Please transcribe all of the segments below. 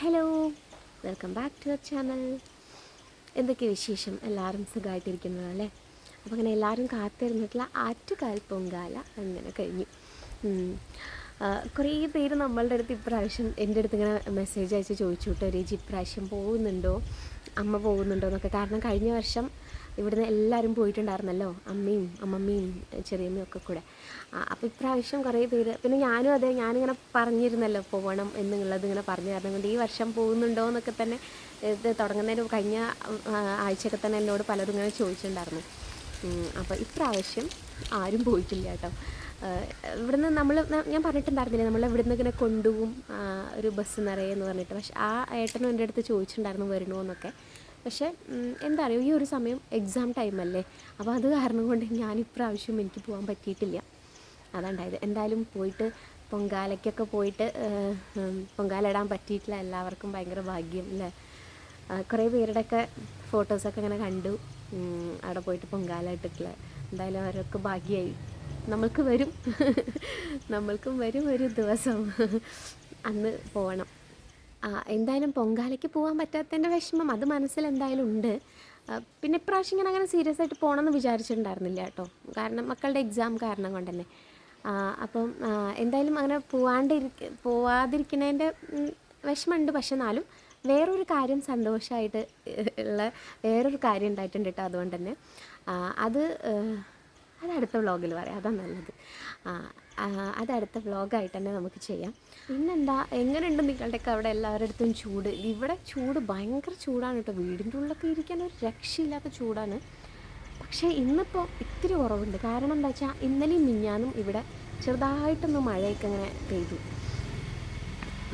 Hello welcome back to our channel എന്തൊക്കെ വിശേഷം? എല്ലാവരും സുഖമായിട്ടിരിക്കുന്നതല്ലേ അപ്പോൾ അങ്ങനെ എല്ലാവരും കാത്തിരുന്നിട്ടുള്ള ആറ്റുകാൽ പൊങ്കാല അങ്ങനെ കഴിഞ്ഞു. കുറേ പേര് നമ്മളുടെ അടുത്ത് ഇപ്രാവശ്യം എന്റെ അടുത്ത് ഇങ്ങനെ മെസ്സേജ് അയച്ച് ചോദിച്ചു കേട്ടോ രേജി ഇപ്രാവശ്യം പോകുന്നുണ്ടോ? അമ്മ പോകുന്നുണ്ടോ? എന്നൊക്കെ. കാരണം കഴിഞ്ഞ വർഷം ഇവിടുന്ന് എല്ലാവരും പോയിട്ടുണ്ടായിരുന്നല്ലോ അമ്മയും അമ്മമ്മയും ചെറിയമ്മയും ഒക്കെ കൂടെ. അപ്പോൾ ഇപ്രാവശ്യം കുറേ പേര് പിന്നെ ഞാനും അതെ ഞാനിങ്ങനെ പറഞ്ഞിരുന്നല്ലോ പോകണം എന്നുള്ളത് ഇങ്ങനെ പറഞ്ഞു കാരണം കൊണ്ട് ഈ വർഷം പോകുന്നുണ്ടോ എന്നൊക്കെ തന്നെ ഇത് തുടങ്ങുന്നതിന് കഴിഞ്ഞ ആഴ്ചയൊക്കെ തന്നെ എന്നോട് പലരും ഇങ്ങനെ ചോദിച്ചിട്ടുണ്ടായിരുന്നു. അപ്പോൾ ഇപ്രാവശ്യം ആരും പോയിട്ടില്ല കേട്ടോ. ഇവിടുന്ന് നമ്മൾ ഞാൻ പറഞ്ഞിട്ടുണ്ടായിരുന്നില്ലേ നമ്മൾ ഇവിടുന്ന് ഇങ്ങനെ കൊണ്ടുപോകും ഒരു ബസ് നിറയെ എന്ന് പറഞ്ഞിട്ട്. പക്ഷെ ആ ഏട്ടനും എന്റെ അടുത്ത് ചോദിച്ചിട്ടുണ്ടായിരുന്നു വരണോ എന്നൊക്കെ. പക്ഷേ എന്താ പറയുക ഈ ഒരു സമയം എക്സാം ടൈമല്ലേ അപ്പോൾ അത് കാരണം കൊണ്ട് ഞാൻ ഇപ്രാവശ്യം എനിക്ക് പോകാൻ പറ്റിയിട്ടില്ല. അതുണ്ടായത്. എന്തായാലും പോയിട്ട് പൊങ്കാലയ്ക്കൊക്കെ പോയിട്ട് പൊങ്കാലിടാൻ പറ്റിയിട്ടില്ല. എല്ലാവർക്കും ഭയങ്കര ഭാഗ്യം അല്ലേ കുറേ പേരുടെയൊക്കെ ഫോട്ടോസൊക്കെ ഇങ്ങനെ കണ്ടു. അവിടെ പോയിട്ട് പൊങ്കാല ഇട്ടിട്ടില്ല എന്തായാലും അവരൊക്കെ ഭാഗ്യമായി നമ്മൾക്ക് വരും. നമ്മൾക്കും വരും ഒരു ദിവസം. അന്ന് പോകണം എന്തായാലും പൊങ്കാലയ്ക്ക് പോകാൻ പറ്റാത്തതിന്റെ വിഷമം അത് മനസ്സിൽ എന്തായാലും ഉണ്ട്. പിന്നെ ഇപ്രാവശ്യം ഇങ്ങനെ അങ്ങനെ സീരിയസ് ആയിട്ട് പോകണമെന്ന് വിചാരിച്ചിട്ടുണ്ടായിരുന്നില്ല കേട്ടോ. കാരണം മക്കളുടെ എക്സാം കാരണം കൊണ്ട് തന്നെ അപ്പം എന്തായാലും അങ്ങനെ പോവാണ്ടിരിക്ക പോവാതിരിക്കുന്നതിന്റെ വിഷമമുണ്ട്. പക്ഷെ എന്നാലും വേറൊരു കാര്യം സന്തോഷമായിട്ട് ഉള്ള വേറൊരു കാര്യം ഉണ്ടായിട്ടുണ്ട് കേട്ടോ അതുകൊണ്ട് തന്നെ അത് അത് അടുത്ത വ്ളോഗിൽ പറയാം. അതാണ് നല്ലത്. അത് അടുത്ത വ്ളോഗായിട്ട് തന്നെ നമുക്ക് ചെയ്യാം. പിന്നെന്താ എങ്ങനെയുണ്ട് നിങ്ങളുടെയൊക്കെ അവിടെ എല്ലാവരുടെ ചൂട്? ഇവിടെ ചൂട് ഭയങ്കര ചൂടാണ് കേട്ടോ. വീടിന്റെ ഉള്ളിലൊക്കെ ഇരിക്കാൻ ഒരു രക്ഷയില്ലാത്ത ചൂടാണ്. പക്ഷേ ഇന്നിപ്പോൾ ഇത്തിരി കുറവുണ്ട്. കാരണം എന്താ വെച്ചാൽ ഇന്നലെയും മിഞ്ഞാനും ഇവിടെ ചെറുതായിട്ടൊന്ന് മഴയൊക്കെ ഇങ്ങനെ പെയ്തു.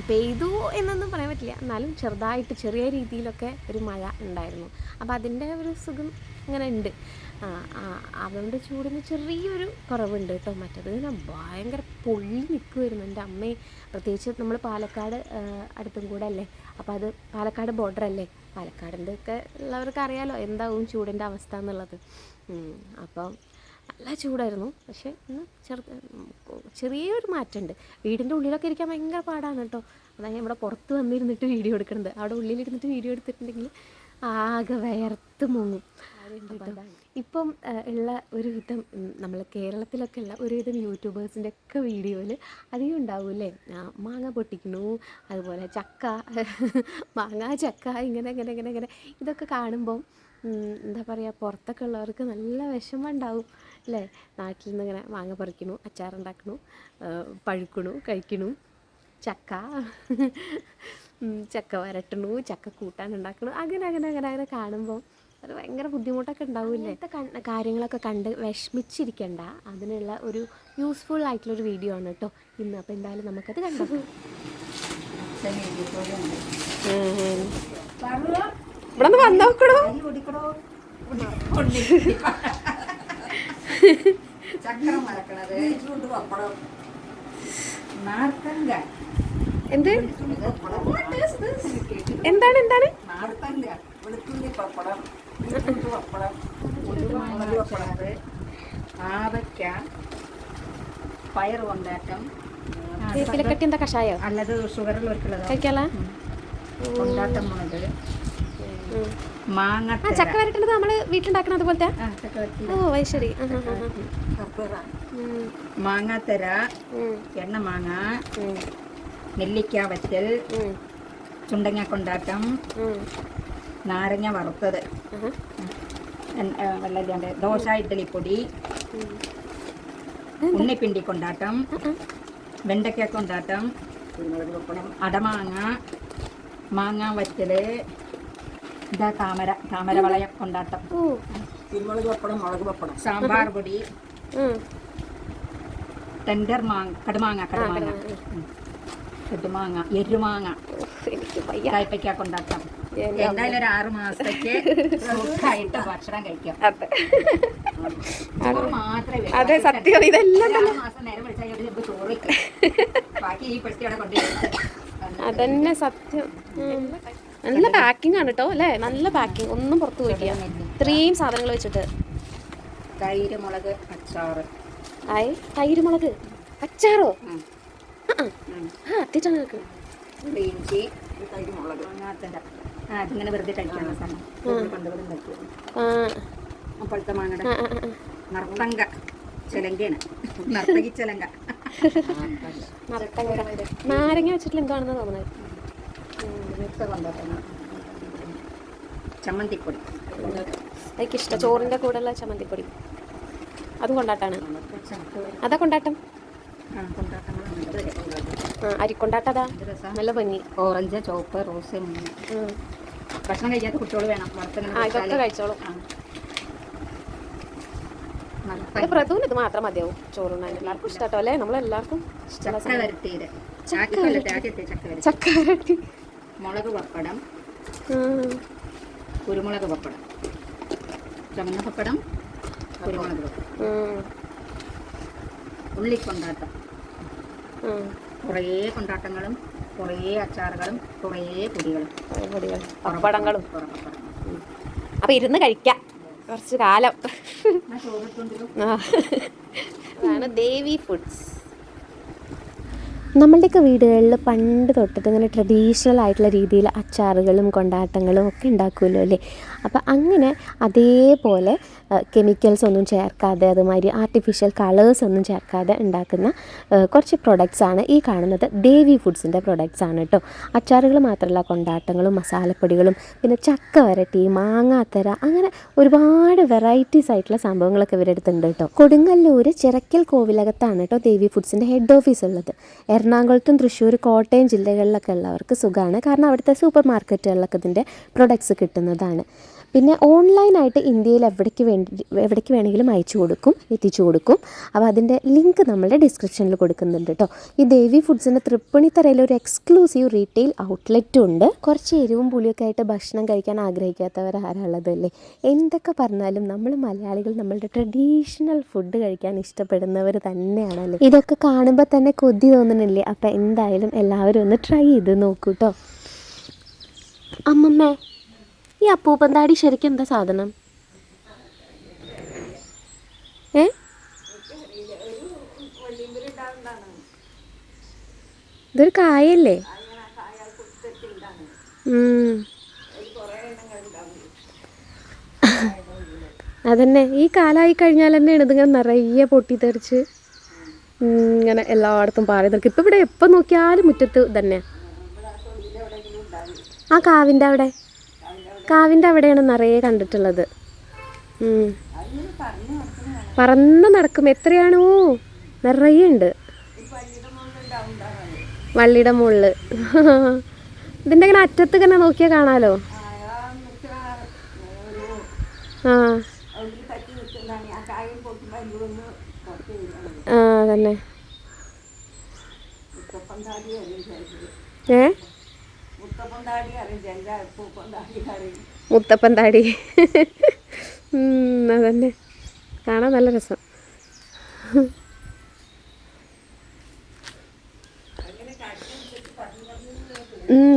പെയ്തു എന്നൊന്നും പറയാൻ പറ്റില്ല. എന്നാലും ചെറുതായിട്ട് ചെറിയ രീതിയിലൊക്കെ ഒരു മഴ ഉണ്ടായിരുന്നു. അപ്പോൾ അതിന്റെ ഒരു സുഖം ഇങ്ങനെ ഉണ്ട്. അതുകൊണ്ട് ചൂടിന് ചെറിയൊരു കുറവുണ്ട് കേട്ടോ. മറ്റത് ഇങ്ങനെ ഭയങ്കര പൊള്ളി നിൽക്കുമായിരുന്നു എന്റെ അമ്മയെ പ്രത്യേകിച്ച് നമ്മൾ പാലക്കാട് അടുത്തും കൂടെ അല്ലേ? അപ്പോൾ അത് പാലക്കാട് ബോർഡർ അല്ലേ? പാലക്കാടിന്റെ ഒക്കെ ഉള്ളവർക്ക് അറിയാലോ എന്താവും ചൂടിന്റെ അവസ്ഥ എന്നുള്ളത്. അപ്പം നല്ല ചൂടായിരുന്നു. പക്ഷേ ഇന്ന് ചെറു ചെറിയൊരു മാറ്റമുണ്ട്. വീടിന്റെ ഉള്ളിലൊക്കെ ഇരിക്കാൻ ഭയങ്കര പാടാണ് കേട്ടോ. അതാണ് ഇവിടെ പുറത്ത് വന്നിരുന്നിട്ട് വീഡിയോ എടുക്കുന്നത് അവിടെ ഉള്ളിലിരുന്നിട്ട് വീഡിയോ എടുത്തിട്ടുണ്ടെങ്കിൽ ആകെ വയർത്ത് മുങ്ങും. ഇപ്പം ഉള്ള ഒരുവിധം നമ്മൾ കേരളത്തിലൊക്കെ ഉള്ള ഒരുവിധം യൂട്യൂബേഴ്സിന്റെ ഒക്കെ വീഡിയോയിൽ അധികം ഉണ്ടാവൂലേ ആ, മാങ്ങ പൊട്ടിക്കണു അതുപോലെ ചക്ക മാങ്ങ ചക്ക ഇങ്ങനെ ഇങ്ങനെ ഇങ്ങനെ ഇങ്ങനെ. ഇതൊക്കെ കാണുമ്പം എന്താ പറയുക പുറത്തൊക്കെ ഉള്ളവർക്ക് നല്ല വിഷമം ഉണ്ടാവും അല്ലേ? നാട്ടിൽ നിന്ന് ഇങ്ങനെ മാങ്ങ പറിക്കണു അച്ചാറുണ്ടാക്കണു പഴുക്കണു കഴിക്കണു ചക്ക ചക്ക വരട്ടണു ചക്ക കൂട്ടാൻ ഉണ്ടാക്കണു അങ്ങനെ അങ്ങനെ അങ്ങനെ അങ്ങനെ കാണുമ്പോൾ അത് ഭയങ്കര ബുദ്ധിമുട്ടൊക്കെ ഉണ്ടാവില്ലേ? ഇങ്ങനത്തെ കാര്യങ്ങളൊക്കെ കണ്ട് വിഷമിച്ചിരിക്കണ്ട. അതിനുള്ള ഒരു യൂസ്ഫുൾ ആയിട്ടുള്ള ഒരു വീഡിയോ ആണ് കേട്ടോ ഇന്ന്. അപ്പോൾ എന്തായാലും നമുക്കത് കണ്ടോ? ഇവിടെ നിന്ന് വന്നോക്കണോ എന്ത്? എന്താണ് എന്താണ്? വെളുത്തുള്ളി പപ്പടം. ബീറ്റ്റൂട്ട് പപ്പടം ഉരുമുളക് പപ്പടത് ആവയ്ക്ക പയർ കൊണ്ടാട്ടം തേപ്പിലക്കട്ടി എന്താ കഷായോ അല്ലത് കഴിക്കാലോ കൊണ്ടാട്ടം മുളക് മാങ്ങ ചക്ക വരട്ടുന്നത് നമ്മൾ വീട്ടിലുണ്ടാക്കണ അതുപോലത്തെ? ഓ അത് ശരി. മാങ്ങാത്തര എണ്ണ മാങ്ങ. നെല്ലിക്ക വറ്റൽ. ചുണ്ടങ്ങ കൊണ്ടാട്ടം. നാരങ്ങ വറുത്തത്. വെള്ളരിയാണ്ട് ദോശ ഇഡ്ഡലിപ്പൊടി. ഉണ്ണിപ്പിണ്ടി കൊണ്ടാട്ടം വെണ്ടയ്ക്ക കൊണ്ടാട്ടം അടമാങ്ങ മാങ്ങ വറ്റൽ ഇതാ താമര താമര വളയം കൊണ്ടാട്ടം ഓ തിരുമുളക് പപ്പടം മുളക് പപ്പടം. സാമ്പാർ പൊടി. ടെൻഡർ മാങ്ങ കടുമാങ്ങ കടുമാങ്ങ. കടുമാങ്ങ എരുമാങ്ങ കായ്പയ്ക്ക കൊണ്ടാട്ടം. എന്തായാലും ഒരു ആറ് മാസത്തേക്ക് സുഖമായിട്ട് ഭക്ഷണം കഴിക്കാം. അതെ. സത്യം ഇതെല്ലാം അതന്നെ സത്യം. നല്ല പാക്കിംഗ് ആണ് കേട്ടോ അല്ലേ? നല്ല പാക്കിംഗ് ഒന്നും പുറത്ത് പോയിട്ടില്ല. ഇത്രയും സാധനങ്ങൾ വെച്ചിട്ട്. തൈര് മുളക് അച്ചാറ്. ആയി തൈര് മുളക് അച്ചാറോ? ആ അത്തിട്ടാണ് ഇഞ്ചി തൈര് മുളക്. ആ അതിങ്ങനെ വെറുതെ കഴിക്കാൻ കൊണ്ടുപോയി ഉണ്ടാക്കിയത് അപ്പോഴത്തെ മാങ്ങയുടെ. നർത്തങ്ക ചിലങ്കയാണ്. നർത്തകി ചിലങ്ക. നാരങ്ങ വെച്ചിട്ടില്ല എന്താണെന്ന് തോന്നുന്നത്? ചമ്മന്തിപ്പൊടി. എനിക്ക് ചോറിന്റെ ചോറിന്റെ കൂടെയുള്ള ചമ്മന്തിപ്പൊടി. അത് കൊണ്ടാട്ടാണ്. അതാ കൊണ്ടാട്ടം. കൊണ്ടാട്ടം അരിക്കൊണ്ടാട്ടതാ? നല്ല ഭംഗി. ഓറഞ്ച് ചുവപ്പ് റോസ്. ഭക്ഷണം കഴിക്കാത്ത കുട്ടികൾ വേണം. ഇതൊക്കെ കഴിച്ചോളും. പ്രഥുവിന് ഇത് മാത്രം മതിയാവും. ചോറുണ്ണാൻ. എല്ലാവർക്കും ഇഷ്ടട്ടോ അല്ലേ? നമ്മളെല്ലാവർക്കും ഇഷ്ടമുള്ള ചക്ക വരട്ടിയത് ആദ്യത്തെ ആദ്യത്തെ ചക്ക മുളക് പപ്പടം. കുരുമുളക് പപ്പടം. ചുമന്ന പപ്പടം കുരുമുളക് പപ്പടം. ഉള്ളിക്കൊണ്ടാട്ടം. കുറേ കൊണ്ടാട്ടങ്ങളും കുറേ അച്ചാറുകളും കുറേ പൊടികളും. പൊടികൾ പപ്പടങ്ങളും. അപ്പൊ ഇരുന്ന് കഴിക്കാം. കുറച്ച് കാലം. അതാണ് ദേവി ഫുഡ്സ്. നമ്മളുടെയൊക്കെ വീടുകളിൽ പണ്ട് തൊട്ടിട്ട് ഇങ്ങനെ ട്രഡീഷണൽ ആയിട്ടുള്ള രീതിയിൽ അച്ചാറുകളും കൊണ്ടാട്ടങ്ങളും ഒക്കെ ഉണ്ടാക്കുമല്ലോ അല്ലേ? അപ്പം അങ്ങനെ അതേപോലെ കെമിക്കൽസ് ഒന്നും ചേർക്കാതെ അതുമാതിരി ആർട്ടിഫിഷ്യൽ കളേഴ്സ് ഒന്നും ചേർക്കാതെ ഉണ്ടാക്കുന്ന കുറച്ച് പ്രൊഡക്ട്സ് ആണ് ഈ കാണുന്നത്. ദേവി ഫുഡ്സിന്റെ പ്രൊഡക്ട്സ് ആണ് കേട്ടോ. അച്ചാറുകൾ മാത്രമല്ല കൊണ്ടാട്ടങ്ങളും മസാലപ്പൊടികളും പിന്നെ ചക്ക വരട്ടി മാങ്ങാത്തര അങ്ങനെ ഒരുപാട് വെറൈറ്റീസ് ആയിട്ടുള്ള സംഭവങ്ങളൊക്കെ ഇവരെടുത്തുണ്ട് കേട്ടോ. കൊടുങ്ങല്ലൂർ ചിറക്കൽ കോവിലകത്താണ് കേട്ടോ ദേവി ഫുഡ്സിന്റെ ഹെഡ് ഓഫീസ് ഉള്ളത്. എറണാകുളത്തും തൃശ്ശൂർ കോട്ടയം ജില്ലകളിലൊക്കെ ഉള്ളവർക്ക് സുഖമാണ് കാരണം അവിടുത്തെ സൂപ്പർ മാർക്കറ്റുകളിലൊക്കെ ഇതിന്റെ പ്രൊഡക്ട്സ് കിട്ടുന്നതാണ്. പിന്നെ ഓൺലൈനായിട്ട് ഇന്ത്യയിൽ എവിടേക്ക് വേണ്ടി എവിടേക്ക് വേണമെങ്കിലും അയച്ചു കൊടുക്കും എത്തിച്ചു കൊടുക്കും. അപ്പോൾ അതിന്റെ ലിങ്ക് നമ്മളുടെ ഡിസ്ക്രിപ്ഷനിൽ കൊടുക്കുന്നുണ്ട് കേട്ടോ ഈ ദേവി ഫുഡ്സിന്റെ തൃപ്പണിത്തറയിൽ ഒരു എക്സ്ക്ലൂസീവ് റീറ്റെയിൽ ഔട്ട്ലെറ്റും ഉണ്ട്. കുറച്ച് എരിവും പുളിയൊക്കെ ആയിട്ട് ഭക്ഷണം കഴിക്കാൻ ആഗ്രഹിക്കാത്തവർ ആരാളതല്ലേ എന്തൊക്കെ പറഞ്ഞാലും നമ്മൾ മലയാളികൾ നമ്മളുടെ ട്രഡീഷണൽ ഫുഡ് കഴിക്കാൻ ഇഷ്ടപ്പെടുന്നവർ തന്നെയാണല്ലേ? ഇതൊക്കെ കാണുമ്പോൾ തന്നെ കൊതി തോന്നുന്നില്ലേ അപ്പോൾ എന്തായാലും എല്ലാവരും ഒന്ന് ട്രൈ ചെയ്ത് നോക്കൂ കേട്ടോ അമ്മമ്മേ ഈ അപ്പൂപ്പന്താടി ശരിക്കും എന്താ സാധനം? ഏ? ഇതൊരു കായല്ലേ. അതന്നെ. ഈ കാലായി കഴിഞ്ഞാൽ തന്നെയാണ് ഇതിങ്ങനെ നിറയെ പൊട്ടിത്തെറിച്ച് ഇങ്ങനെ എല്ലായിടത്തും പാറി നിൽക്കും ഇപ്പം ഇവിടെ എപ്പോൾ നോക്കിയാലും മുറ്റത്ത് തന്നെ ആ കാവിന്റെ അവിടെ? കാവിന്റെ അവിടെയാണ് നിറയെ കണ്ടിട്ടുള്ളത്. പറന്ന് നടക്കും. എത്രയാണോ? നിറയെ ഉണ്ട്. വള്ളിയുടെ മുകളിൽ ഇതിന്റെ ഇങ്ങനെ അറ്റത്ത് ഇങ്ങനെ നോക്കിയാൽ കാണാലോ? ആ. ആ തന്നെ ഏ? മുത്തപ്പന്താടി താടി അതന്നെ. കാണാൻ നല്ല രസം.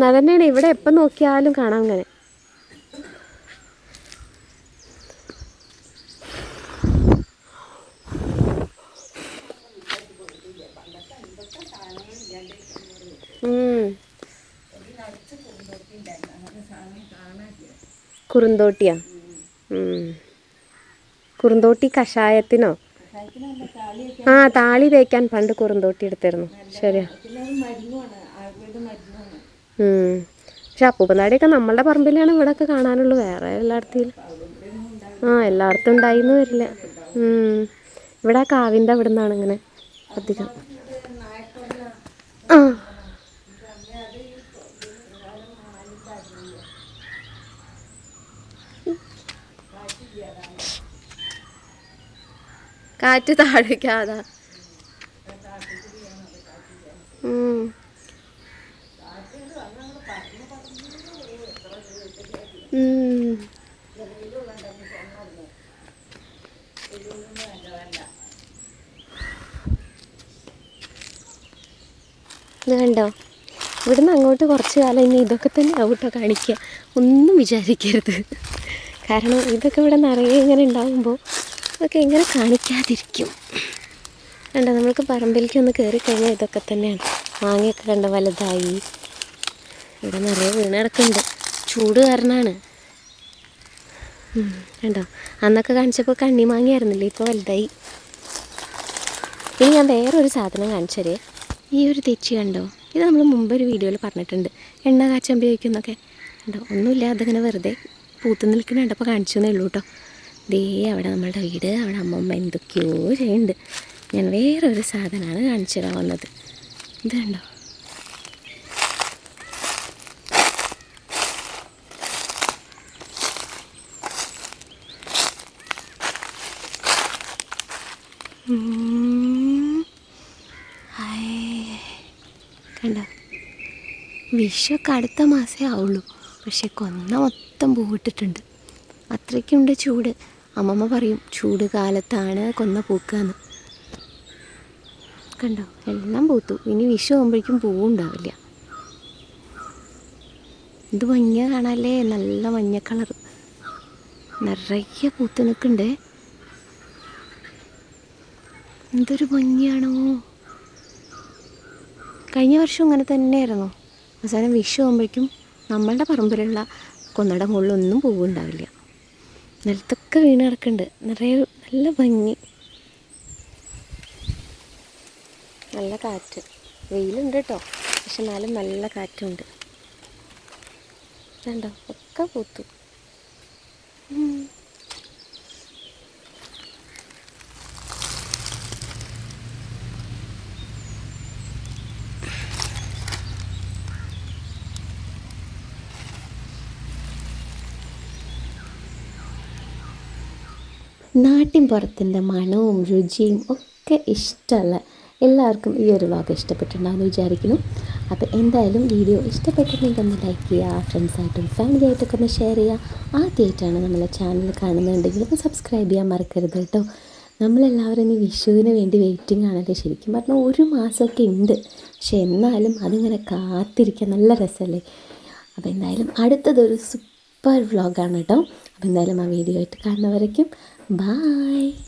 അതന്നെയാണ്. ഇവിടെ എപ്പം നോക്കിയാലും കാണാം അങ്ങനെ. കുറുന്തോട്ടിയാ. കുറുന്തോട്ടി കഷായത്തിനോ? ആ താളി തേക്കാൻ പണ്ട് കുറുന്തോട്ടി എടുത്തിരുന്നു. ശരിയാ. പക്ഷെ അപ്പൂപ്പനാടിയൊക്കെ നമ്മളുടെ പറമ്പിലാണ് ഇവിടെ ഒക്കെ കാണാനുള്ളൂ. വേറെ എല്ലായിടത്തും ആ എല്ലായിടത്തും ഉണ്ടായിന്ന് വരില്ല. ഇവിടെ കാവിന്റെ അവിടെ നിന്നാണ് ഇങ്ങനെ അധികം. ആ. കാറ്റ് താഴേക്കാതാ ണ്ടോ ഇവിടുന്ന് അങ്ങോട്ട് കുറച്ച് കാലം ഇനി ഇതൊക്കെ തന്നെ ആവട്ടോ കാണിക്കുക ഒന്നും വിചാരിക്കരുത്. കാരണം ഇതൊക്കെ ഇവിടെ നിറയെ ഇങ്ങനെ ഉണ്ടാകുമ്പോൾ ഇതൊക്കെ ഇങ്ങനെ കാണിക്കാതിരിക്കും. കണ്ടോ നമ്മൾക്ക് പറമ്പിലേക്ക് ഒന്ന് കയറി കഴിഞ്ഞാൽ ഇതൊക്കെ തന്നെയാണ്. മാങ്ങയൊക്കെ കണ്ട വലുതായി. ഇവിടെ നിറയെ വീണ് ചൂട് കാരണമാണ് കണ്ടോ അന്നൊക്കെ കാണിച്ചപ്പോൾ കണ്ണി മാങ്ങയായിരുന്നില്ലേ ഇപ്പോൾ വലുതായി. ഇനി ഞാൻ വേറൊരു സാധനം കാണിച്ചരേ ഈ ഒരു തെച്ചി കണ്ടോ ഇത് നമ്മൾ മുമ്പ് ഒരു വീഡിയോയിൽ പറഞ്ഞിട്ടുണ്ട്. എണ്ണ കാച്ചാൻ ഉപയോഗിക്കുന്നൊക്കെ കണ്ടോ ഒന്നുമില്ല അതിങ്ങനെ വെറുതെ പൂത്ത് നിൽക്കുന്ന കണ്ടപ്പോൾ കാണിച്ചു എന്നേ ഉള്ളൂ കേട്ടോ. ദേ അവിടെ നമ്മളുടെ വീട് അവിടെ അമ്മമ്മ എന്തൊക്കെയോ ചെയ്യുന്നുണ്ട്. ഞാൻ വേറൊരു സാധനമാണ് കാണിച്ചു തരാൻ വന്നത്. ഇത് കണ്ടോ. കണ്ടോ? വിഷുവൊക്കെ അടുത്ത മാസമേ ആവുള്ളൂ. പക്ഷെ കൊന്ന മൊത്തം പൂവിട്ടിട്ടുണ്ട്. അത്രയ്ക്കുണ്ട് ചൂട്. അമ്മമ്മ പറയും ചൂട് കാലത്താണ് കൊന്ന പൂക്കാന്ന്. കണ്ടോ? എല്ലാം പൂത്തു. ഇനി വിഷു ആകുമ്പോഴേക്കും പൂവുണ്ടാവില്ല ഇത് മഞ്ഞ കാണാല്ലേ? നല്ല മഞ്ഞ കളർ നിറയെ പൂത്ത് നിൽക്കണ്ടേ എന്തൊരു ഭംഗിയാണോ. കഴിഞ്ഞ വർഷം അങ്ങനെ തന്നെയായിരുന്നു. അവസാനം വിഷു ആകുമ്പോഴേക്കും നമ്മളുടെ പറമ്പിലുള്ള കൊന്നട മുകളിലൊന്നും പൂവുണ്ടാവില്ല. നിലത്തൊക്കെ വീണ് കിടക്കുന്നുണ്ട്. നിറയെ നല്ല ഭംഗി. നല്ല കാറ്റ്. വെയിലുണ്ട് കേട്ടോ പക്ഷെ എന്നാലും നല്ല കാറ്റുണ്ട്. കണ്ടോ ഒക്കെ പൂത്തു. നാട്ടിൻ പുറത്തിന്റെ മണവും രുചിയും ഒക്കെ ഇഷ്ടമുള്ള എല്ലാവർക്കും ഈ ഒരു വ്ളോഗ് ഇഷ്ടപ്പെട്ടിട്ടുണ്ടാകുമെന്ന് വിചാരിക്കുന്നു. അപ്പോൾ എന്തായാലും വീഡിയോ ഇഷ്ടപ്പെട്ടിട്ടുണ്ടെങ്കിൽ ഒന്ന് ലൈക്ക് ചെയ്യുക ഫ്രണ്ട്സായിട്ടും ഫാമിലി ആയിട്ടൊക്കെ ഒന്ന് ഷെയർ ചെയ്യുക. ആദ്യമായിട്ടാണ് നമ്മളെ ചാനൽ കാണുന്നുണ്ടെങ്കിൽ ഒന്ന് സബ്സ്ക്രൈബ് ചെയ്യാൻ മറക്കരുത് കേട്ടോ. നമ്മളെല്ലാവരും ഈ വിഷുവിന് വേണ്ടി വെയിറ്റിംഗ് ആണല്ലോ ശരിക്കും പറഞ്ഞാൽ ഒരു മാസമൊക്കെ ഉണ്ട്. പക്ഷെ എന്നാലും അതിങ്ങനെ കാത്തിരിക്കാൻ നല്ല രസമല്ലേ? അപ്പോൾ എന്തായാലും അടുത്തതൊരു സൂപ്പർ വ്ളോഗാണ് കേട്ടോ. അപ്പോൾ എന്തായാലും ആ വീഡിയോ ആയിട്ട് കാണുന്നവരേക്കും Bye.